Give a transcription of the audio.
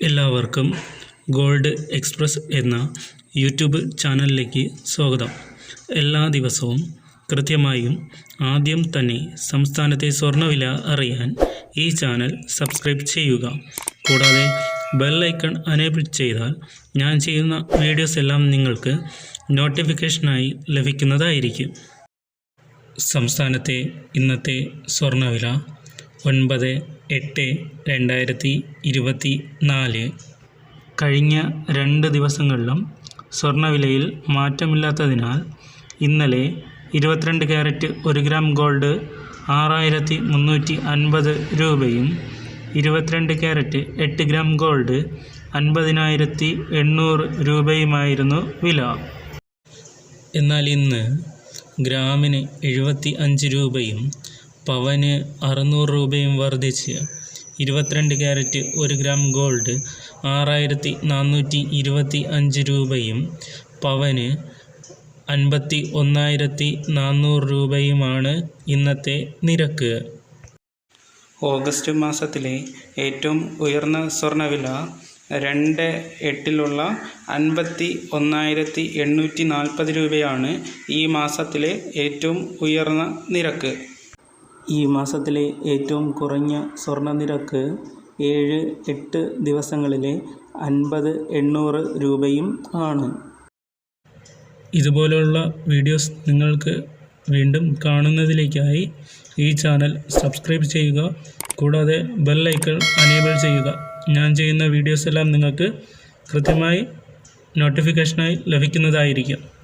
എല്ലാവർക്കും gold express എന്ന YouTube ചാനലിലേക്ക് സ്വാഗതം. എല്ലാ ദിവസവും കൃത്യമായും ആദ്യം തന്നെ സംസ്ഥാനത്തെ സ്വർണവില അറിയാൻ ഈ ചാനൽ സബ്സ്ക്രൈബ് ചെയ്യുക. കൂടാതെ ബെല്ലൈക്കൺ അനേബിൾ ചെയ്താൽ ഞാൻ ചെയ്യുന്ന വീഡിയോസ് എല്ലാം നിങ്ങൾക്ക് നോട്ടിഫിക്കേഷനായി ലഭിക്കുന്നതായിരിക്കും. സംസ്ഥാനത്തെ ഇന്നത്തെ സ്വർണവില ഒൻപത് എട്ട് രണ്ടായിരത്തി ഇരുപത്തി നാല്. കഴിഞ്ഞ രണ്ട് ദിവസങ്ങളിലും സ്വർണവിലയിൽ മാറ്റമില്ലാത്തതിനാൽ ഇന്നലെ ഇരുപത്തിരണ്ട് ക്യാരറ്റ് ഒരു ഗ്രാം ഗോൾഡ് ആറായിരത്തി മുന്നൂറ്റി അൻപത് രൂപയും ഇരുപത്തിരണ്ട് ക്യാരറ്റ് എട്ട് ഗ്രാം ഗോൾഡ് അൻപതിനായിരത്തി എണ്ണൂറ് രൂപയുമായിരുന്നു വില. എന്നാൽ ഇന്ന് ഗ്രാമിന് എഴുപത്തി അഞ്ച് രൂപയും പവന് അറുന്നൂറ് രൂപയും വർദ്ധിച്ച്. ഇരുപത്തിരണ്ട് ക്യാരറ്റ് ഒരു ഗ്രാം ഗോൾഡ് ആറായിരത്തി നാനൂറ്റി ഇരുപത്തി അഞ്ച് രൂപയും പവന് അൻപത്തി ഒന്നായിരത്തി നാനൂറ് രൂപയുമാണ് ഇന്നത്തെ നിരക്ക്. ഓഗസ്റ്റ് മാസത്തിലെ ഏറ്റവും ഉയർന്ന സ്വർണവില രണ്ട് എട്ടിലുള്ള അൻപത്തി ഒന്നായിരത്തി എണ്ണൂറ്റി നാൽപ്പത് രൂപയാണ് ഈ മാസത്തിലെ ഏറ്റവും ഉയർന്ന നിരക്ക്. ഈ മാസത്തിലെ ഏറ്റവും കുറഞ്ഞ സ്വർണ നിരക്ക് ഏഴ് എട്ട് ദിവസങ്ങളിലെ അൻപത് എണ്ണൂറ് രൂപയും ആണ്. ഇതുപോലുള്ള വീഡിയോസ് നിങ്ങൾക്ക് വീണ്ടും കാണുന്നതിലേക്കായി ഈ ചാനൽ സബ്സ്ക്രൈബ് ചെയ്യുക. കൂടാതെ ബെല്ലൈക്കൺ അനേബിൾ ചെയ്യുക. ഞാൻ ചെയ്യുന്ന വീഡിയോസ് എല്ലാം നിങ്ങൾക്ക് കൃത്യമായി നോട്ടിഫിക്കേഷനായി ലഭിക്കുന്നതായിരിക്കും.